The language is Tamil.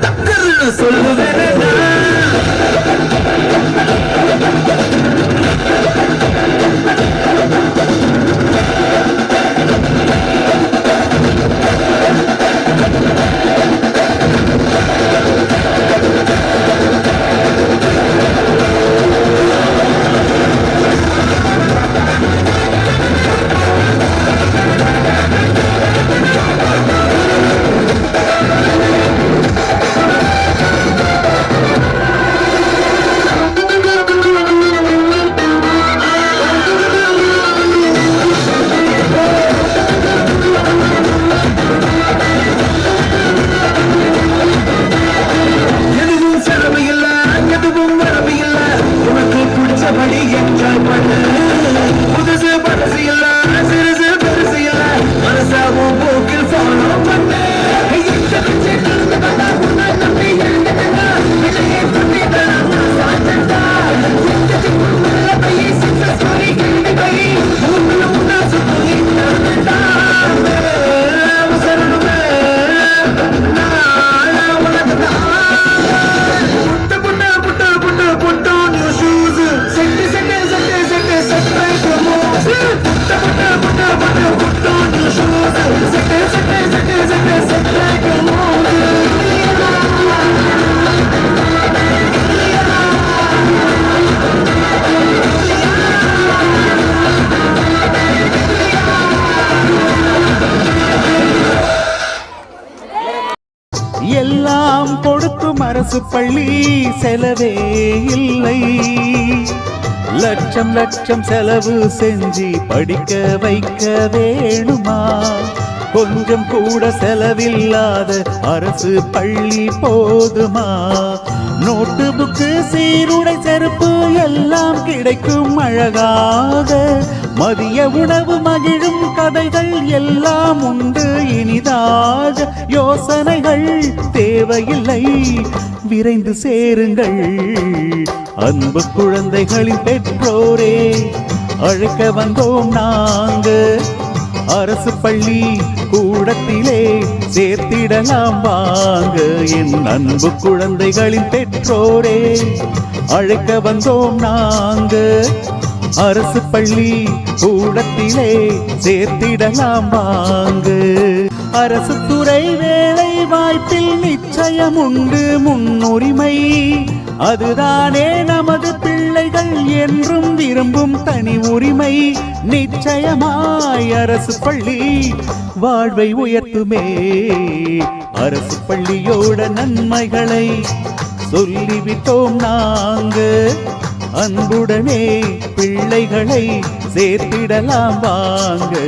딱 끊어 Thank you. நாம் கொடுக்கும் அரசு பள்ளி செலவே இல்லை. லட்சம் லட்சம் செலவு செஞ்சு படிக்க வைக்க வேணுமா? கொஞ்சம் கூட செலவில்லாத அரசு பள்ளி போதுமா? நோட்டு புக்கு சீருடை செருப்பு எல்லாம் கிடைக்கும் அழகாக. மதிய உணவு மகிழும் கதைகள் எல்லாம் உண்டு. இனிதாக யோசனைகள் தேவையில்லை. விரைந்து சேருங்கள். அன்பு குழந்தைகளின் பெற்றோரே அழைக்க வந்தோம் நாங்க அரசு பள்ளி கூடத்திலே சேர்த்திடலாம் வாங்க. என் அன்பு குழந்தைகளின் பெற்றோரே அழைக்க வந்தோம் நாங்கள் அரசு பள்ளி கூடத்திலே சேர்த்திடலாம் வாங்கு. அரசு துறை வேலை வாய்ப்பில் நிச்சயம் உண்டு முன்னுரிமை. அதுதானே நமது பிள்ளைகள் என்றும் விரும்பும் தனி உரிமை. நிச்சயமாய் அரசு பள்ளி வாழ்வை உயர்த்துமே. அரசு பள்ளியோட நன்மைகளை சொல்லிவிட்டோம் நாங்கள் அன்புடனே பிள்ளைகளை சேர்த்திடலாம் வாங்க.